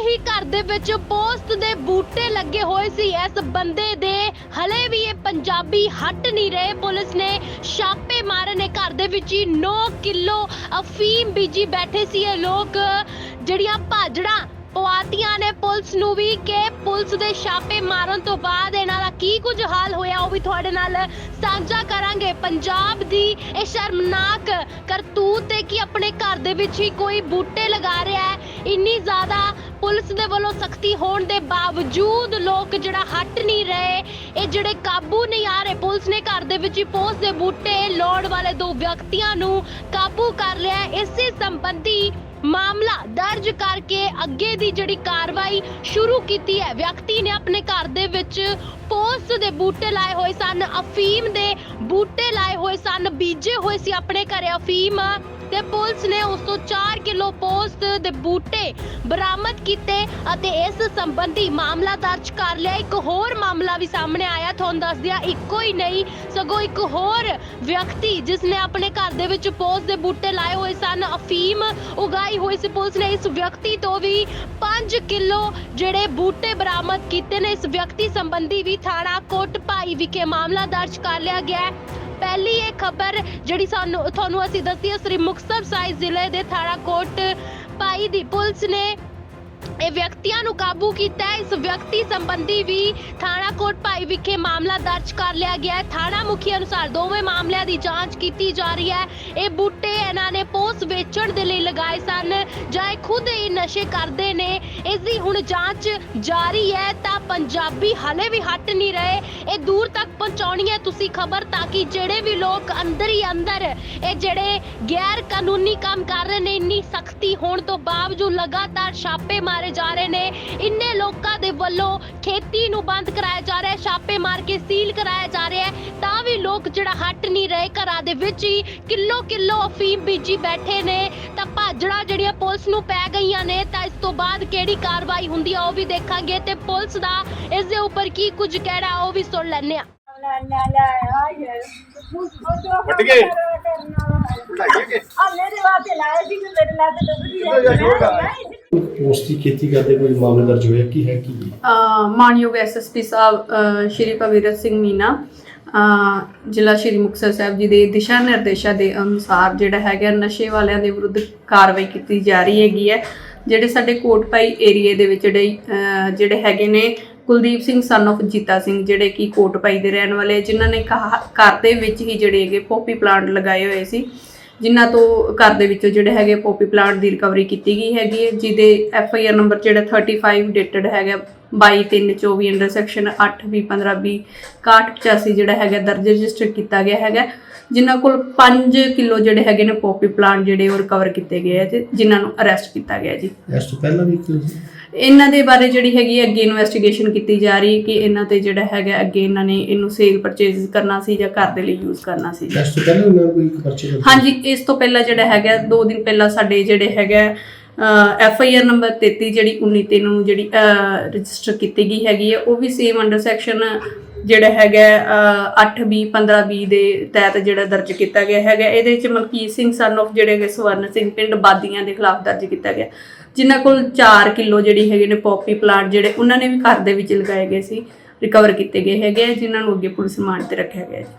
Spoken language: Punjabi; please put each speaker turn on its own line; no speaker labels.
ਹੀ ਘਰ ਦੇ ਵਿੱਚ ਪੋਸਤ ਦੇ ਬੂਟੇ ਲੱਗੇ ਹੋਏ ਸੀ। ਇਸ ਬੰਦੇ ਦੇ ਹਲੇ ਵੀ ਇਹ ਪੰਜਾਬੀ ਹਟ ਨਹੀਂ ਰਹੇ। ਪੁਲਿਸ ਨੇ ਛਾਪੇ ਮਾਰੇ ਨੇ ਘਰ ਦੇ ਵਿੱਚ ਹੀ 9 ਕਿਲੋ ਅਫੀਮ ਬੀਜੀ ਬੈਠੇ ਸੀ। ਇਹ ਲੋਕ ਜਿਹੜੀਆਂ ਭਾਜੜਾਂ ਪਵਾਤੀਆਂ ਨੇ ਪੁਲਿਸ ਨੂੰ ਵੀ ਕਿ ਪੁਲਿਸ ਦੇ ਛਾਪੇ ਮਾਰਨ ਤੋਂ ਬਾਅਦ ਇਹਨਾਂ ਦਾ ਕੀ ਕੁਝ ਹਾਲ ਹੋਇਆ ਉਹ ਵੀ ਤੁਹਾਡੇ ਨਾਲ ਸਾਂਝਾ ਕਰਾਂਗੇ। ਪੰਜਾਬ ਦੀ ਇਹ ਸ਼ਰਮਨਾਕ ਕਰਤੂਤ ਹੈ ਕਿ ਆਪਣੇ ਘਰ ਦੇ ਵਿੱਚ ਹੀ ਕੋਈ ਬੂਟੇ ਲਗਾ ਰਿਹਾ ਹੈ। ਇੰਨੀ ਜ਼ਿਆਦਾ ਪੁਲਿਸ ਦੇ ਵੱਲੋਂ ਸਖਤੀ ਹੋਣ ਦੇ ਬਾਵਜੂਦ ਲੋਕ ਜਿਹੜਾ ਹਟ ਨਹੀਂ ਰਹੇ, ਇਹ ਜਿਹੜੇ ਕਾਬੂ ਨਹੀਂ ਆ ਰਹੇ, ਪੁਲਿਸ ਨੇ ਘਰ ਦੇ ਵਿੱਚ ਹੀ ਪੋਸ ਦੇ ਬੂਟੇ ਲਾਉਣ ਵਾਲੇ ਦੋ ਵਿਅਕਤੀਆਂ ਨੂੰ ਕਾਬੂ ਕਰ ਲਿਆ ਇਸੇ ਸੰਬੰਧੀ ਮਾਮਲਾ ਦਰਜ ਕਰਕੇ ਅੱਗੇ ਦੀ ਜਿਹੜੀ ਕਾਰਵਾਈ ਸ਼ੁਰੂ ਕੀਤੀ ਹੈ। ਵਿਅਕਤੀ ਨੇ ਆਪਣੇ ਘਰ ਦੇ ਵਿੱਚ ਪੋਸਟ ਦੇ ਬੂਟੇ ਲਾਏ ਹੋਏ ਸਨ, ਅਫੀਮ ਦੇ ਬੂਟੇ ਲਾਏ ਹੋਏ ਸਨ, ਬੀਜੇ ਹੋਏ ਸੀ ਆਪਣੇ ਘਰੇ ਅਫੀਮ। ਤੇ ਪੁਲਿਸ ਨੇ ਉਸ ਤੋਂ 4 ਕਿਲੋ ਪੋਸਤ ਦੇ ਬੂਟੇ ਬਰਾਮਦ ਕੀਤੇ ਅਤੇ ਇਸ ਸੰਬੰਧੀ ਮਾਮਲਾ ਦਰਜ ਕਰ ਲਿਆ। ਇੱਕ ਹੋਰ ਮਾਮਲਾ ਵੀ ਸਾਹਮਣੇ ਆਇਆ, ਤੁਹਾਨੂੰ ਦੱਸ ਦਿਆਂ, ਇੱਕੋ ਹੀ ਨਹੀਂ, ਸਗੋਂ ਇੱਕ ਹੋਰ ਵਿਅਕਤੀ ਜਿਸ ਨੇ ਆਪਣੇ ਘਰ ਦੇ ਵਿੱਚ ਪੋਸਟ ਦੇ ਬੂਟੇ ਲਾਏ ਹੋਏ ਸਨ, ਅਫੀਮ ਉਗਾਈ ਹੋਈ ਸੀ। ਪੁਲਿਸ ਨੇ ਇਸ ਵਿਅਕਤੀ ਤੋਂ ਵੀ 5 ਕਿਲੋ ਜਿਹੜੇ ਬੂਟੇ ਬਰਾਮਦ ਕੀਤੇ ਨੇ। ਇਸ ਵਿਅਕਤੀ ਸੰਬੰਧੀ ਵੀ ਥਾਣਾ ਕੋਟਪਾਈ ਵਿਖੇ ਮਾਮਲਾ ਦਰਜ ਕਰ ਲਿਆ ਗਿਆ ਹੈ। ਪਹਿਲੀ ਇਹ ਖਬਰ ਜਿਹੜੀ ਸਾਨੂੰ ਤੁਹਾਨੂੰ ਅਸੀਂ ਦੱਸੀ ਹੈ, ਸ੍ਰੀ ਮੁਕਤਸਰ ਸਾਹਿਬ ਜ਼ਿਲ੍ਹੇ ਦੇ ਥਾਣਾ ਕੋਟ ਪਾਈ ਦੀ ਪੁਲਿਸ ਨੇ ਇਹ ਵਿਅਕਤੀਆਂ ਨੂੰ ਕਾਬੂ ਕੀਤਾ ਹੈ। ਇਸ ਵਿਅਕਤੀ ਸੰਬੰਧੀ ਵੀ ਥਾਣਾ ਕੋਟ ਭਾਈ ਵਿਖੇ ਮਾਮਲਾ ਦਰਜ ਕਰ ਲਿਆ ਗਿਆ ਹੈ। ਥਾਣਾ ਮੁਖੀ ਅਨੁਸਾਰ ਦੋਵੇਂ ਮਾਮਲਿਆਂ ਦੀ ਜਾਂਚ ਕੀਤੀ ਜਾ ਰਹੀ ਹੈ। ਇਹ ਬੂਟੇ ਇਹਨਾਂ ਨੇ ਪੋਸ ਵੇਚਣ ਦੇ ਲਈ ਲਗਾਏ ਸਨ ਜਾਂ ਇਹ ਖੁਦ ਹੀ ਨਸ਼ੇ ਕਰਦੇ ਨੇ। ਇਸ ਦੀ ਹੁਣ ਜਾਂਚ ਜਾਰੀ ਹੈ ਤਾਂ ਪੰਜਾਬੀ ਹਲੇ ਵੀ ਹਟ ਨਹੀਂ ਰਹੇ। ਇਹ ਦੂਰ ਤੱਕ ਪਹੁੰਚਾਉਣੀ ਹੈ ਤੁਸੀਂ ਖਬਰ ਤਾਂ ਕਿ ਜਿਹੜੇ ਵੀ ਲੋਕ ਅੰਦਰ ਹੀ ਅੰਦਰ ਇਹ ਜਿਹੜੇ ਗੈਰ ਕਾਨੂੰਨੀ ਕੰਮ ਕਰ ਰਹੇ ਨੇ, ਇੰਨੀ ਸਖਤੀ ਹੋਣ ਤੋਂ ਬਾਵਜੂਦ ਲਗਾਤਾਰ ਛਾਪੇ ਮਾਰੇ ਜਾ ਰਹੇ ਨੇ। ਇੰਨੇ ਲੋਕਾਂ ਦੇ ਵੱਲੋਂ ਖੇਤੀ ਨੂੰ ਬੰਦ ਕਰਾਇਆ ਜਾ ਰਿਹਾ ਹੈ, ਛਾਪੇ ਮਾਰ ਕੇ ਸੀਲ ਕਰਾਇਆ ਜਾ ਰਿਹਾ ਹੈ। ਤਾਂ ਵੀ ਲੋਕ ਜਿਹੜਾ ਹਟ ਨਹੀਂ ਰਹੇ, ਘਰਾਂ ਦੇ ਵਿੱਚ ਹੀ ਕਿਲੋ ਕਿਲੋ ਅਫੀਮ ਬੀਜੀ ਬੈਠੇ ਨੇ। ਤਾਂ ਭਾਜੜਾ ਜਿਹੜੀਆਂ ਪੁਲਿਸ ਨੂੰ ਪੈ ਗਈਆਂ ਨੇ ਤਾਂ ਇਸ ਤੋਂ ਬਾਅਦ ਕਿਹੜੀ ਕਾਰਵਾਈ ਹੁੰਦੀ ਆ ਉਹ ਵੀ ਦੇਖਾਂਗੇ ਤੇ ਪੁਲਿਸ ਦਾ ਇਸ ਦੇ ਉੱਪਰ ਕੀ ਕੁਝ ਕਹਿਣਾ ਉਹ ਵੀ ਸੁਣ ਲੈਂਦੇ ਆ
ਵੱਟ ਗਏ?
ਪੋਸਟ ਦੀ ਖੇਤੀ ਕਰਦੇ ਕੋਈ ਮਾਮਲਾ ਦਰਜ ਹੋਇਆ? ਕੀ ਹੈ ਕੀ?
ਮਾਨਯੋਗ ਐਸਐਸਪੀ ਸਾਹਿਬ ਸ਼੍ਰੀ ਭਗੀਰਥ ਸਿੰਘ ਮੀਨਾ ਜ਼ਿਲ੍ਹਾ ਸ਼੍ਰੀ ਮੁਕਤਸਰ ਸਾਹਿਬ ਜੀ ਦੇ ਦਿਸ਼ਾ ਨਿਰਦੇਸ਼ਾਂ ਦੇ ਅਨੁਸਾਰ ਜਿਹੜਾ ਹੈਗਾ ਨਸ਼ੇ ਵਾਲਿਆਂ ਦੇ ਵਿਰੁੱਧ ਕਾਰਵਾਈ ਕੀਤੀ ਜਾ ਰਹੀ ਹੈਗੀ ਹੈ। ਜਿਹੜੇ ਸਾਡੇ ਕੋਟਪਾਈ ਏਰੀਏ ਦੇ ਵਿੱਚ ਜਿਹੜੇ ਜਿਹੜੇ ਹੈਗੇ ਨੇ ਕੁਲਦੀਪ ਸਿੰਘ ਸਨ of ਜੀਤਾ ਸਿੰਘ, ਜਿਹੜੇ ਕਿ ਕੋਟਪਾਈ ਦੇ ਰਹਿਣ ਵਾਲੇ ਜਿਨ੍ਹਾਂ ਨੇ ਕਹਾ- ਘਰ ਦੇ ਵਿੱਚ ਹੀ ਜਿਹੜੇ ਹੈਗੇ ਪੋਪੀ ਪਲਾਂਟ ਲਗਾਏ ਹੋਏ ਸੀ। ਜਿਨ੍ਹਾਂ ਤੋਂ ਘਰ ਦੇ ਵਿੱਚੋਂ ਜਿਹੜੇ ਹੈਗੇ ਪੋਪੀ ਪਲਾਂਟ ਦੀ ਰਿਕਵਰੀ ਕੀਤੀ ਗਈ ਹੈਗੀ ਹੈ, ਜਿਹਦੇ ਐਫ ਆਈ ਆਰ ਨੰਬਰ ਜਿਹੜਾ 35 ਡੇਟਡ ਹੈਗਾ 22/3/24 ਅੰਡਰ ਸੈਕਸ਼ਨ 8B15B 6185 ਜਿਹੜਾ ਹੈਗਾ, ਦਰਜ ਰਜਿਸਟਰ ਕੀਤਾ ਗਿਆ ਹੈਗਾ। ਜਿਨ੍ਹਾਂ ਕੋਲ 5 ਕਿਲੋ ਜਿਹੜੇ ਹੈਗੇ ਨੇ ਪੋਪੀ ਪਲਾਂਟ ਜਿਹੜੇ ਉਹ ਰਿਕਵਰ ਕੀਤੇ ਗਏ ਹੈ ਤੇ ਜਿਨ੍ਹਾਂ ਨੂੰ ਅਰੈਸਟ ਕੀਤਾ ਗਿਆ ਜੀ।
ਇਸ ਪਹਿਲਾਂ ਵੀ ਕੋਈ
ਇਹਨਾਂ ਦੇ ਬਾਰੇ ਜਿਹੜੀ ਹੈਗੀ ਅੱਗੇ ਇਨਵੈਸਟੀਗੇਸ਼ਨ ਕੀਤੀ ਜਾ ਰਹੀ ਕਿ ਇਹਨਾਂ ਤੇ ਜਿਹੜਾ ਹੈਗਾ ਅੱਗੇ ਇਹਨਾਂ ਨੇ ਇਹਨੂੰ ਸੇਲ ਪਰਚੇਜ਼ ਕਰਨਾ ਸੀ ਜਾਂ ਘਰ ਦੇ ਲਈ ਯੂਜ਼ ਕਰਨਾ ਸੀ।
ਇਸ ਤੋਂ ਪਹਿਲਾਂ ਉਹਨਾਂ ਕੋਈ ਪਰਚੇ ਦਰਜ
ਹਾਂਜੀ ਇਸ ਤੋਂ ਪਹਿਲਾਂ ਜਿਹੜਾ ਹੈਗਾ ਦੋ ਦਿਨ ਪਹਿਲਾਂ ਸਾਡੇ ਜਿਹੜੇ ਹੈਗਾ ਐਫ ਆਈ ਆਰ ਨੰਬਰ 33 ਜਿਹੜੀ 19 ਤੇ ਨੂੰ ਜਿਹੜੀ ਰਜਿਸਟਰ ਕੀਤੀ ਗਈ ਹੈਗੀ ਹੈ ਉਹ ਵੀ ਸੇਮ ਅੰਡਰ ਸੈਕਸ਼ਨ ਜਿਹੜਾ ਹੈਗਾ 8B 15B ਦੇ ਤਹਿਤ ਜਿਹੜਾ ਦਰਜ ਕੀਤਾ ਗਿਆ ਹੈਗਾ। ਇਹਦੇ ਵਿੱਚ ਮਲਕੀਤ ਸਿੰਘ ਸਨ of ਜਿਹੜੇ ਹੈਗੇ ਸਵਰਨ ਸਿੰਘ ਪਿੰਡ ਬਾਦੀਆਂ ਦੇ ਖਿਲਾਫ ਦਰਜ ਕੀਤਾ ਗਿਆ। ਜਿਨ੍ਹਾਂ ਕੋਲ 4 ਕਿਲੋ ਜਿਹੜੀ ਹੈਗੇ ਨੇ ਪੌਪੀ ਪਲਾਂਟ ਜਿਹੜੇ ਉਹਨਾਂ ਨੇ ਵੀ ਘਰ ਦੇ ਵਿੱਚ ਲਗਾਏ ਗਏ ਸੀ ਰਿਕਵਰ ਕੀਤੇ ਗਏ ਹੈਗੇ ਆ, ਜਿਨ੍ਹਾਂ ਨੂੰ ਅੱਗੇ ਪੁਲਿਸ ਰਿਮਾਂਡ ਤੇ ਰੱਖਿਆ ਗਿਆ ਹੈ।